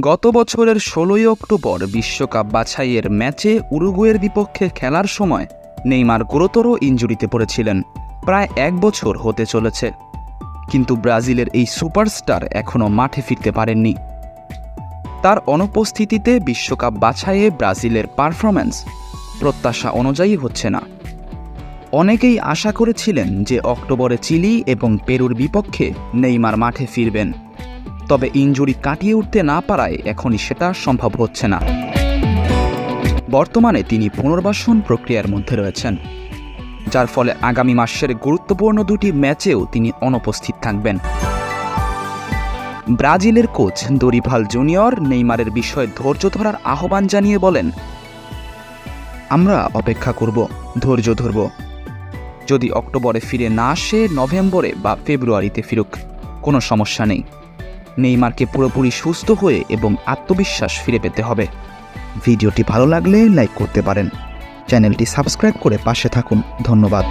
গত বছরের ষোলোই অক্টোবর বিশ্বকাপ বাছাইয়ের ম্যাচে উরুগুয়ের বিপক্ষে খেলার সময় নেইমার গুরুতর ইঞ্জুরিতে পড়েছিলেন। প্রায় এক বছর হতে চলেছে। কিন্তু ব্রাজিলের এই সুপারস্টার এখনও মাঠে ফিরতে পারেননি। তার অনুপস্থিতিতে বিশ্বকাপ বাছাইয়ে ব্রাজিলের পারফরম্যান্স প্রত্যাশা অনুযায়ী হচ্ছে না। অনেকেই আশা করেছিলেন যে অক্টোবরে চিলি এবং পেরুর বিপক্ষে নেইমার মাঠে ফিরবেন। তবে ইনজুরি কাটিয়ে উঠতে না পারায় এখনই সেটা সম্ভব হচ্ছে না। বর্তমানে তিনি পুনর্বাসন প্রক্রিয়ার মধ্যে রয়েছেন, যার ফলে আগামী মাসের গুরুত্বপূর্ণ দুটি ম্যাচেও তিনি অনুপস্থিত থাকবেন। ব্রাজিলের কোচ দরিভাল জুনিয়র নেইমারের বিষয়ে ধৈর্য ধরার আহ্বান জানিয়ে বলেন, আমরা অপেক্ষা করব, ধৈর্য ধরব। যদি অক্টোবরে ফিরে না আসে, নভেম্বরে বা ফেব্রুয়ারিতে ফিরুক, কোনো সমস্যা নেই। নেইমারকে পুরোপুরি সুস্থ হয়ে এবং আত্মবিশ্বাস ফিরে পেতে হবে। ভিডিওটি ভালো লাগলে লাইক করতে পারেন। চ্যানেলটি সাবস্ক্রাইব করে পাশে থাকুন। ধন্যবাদ।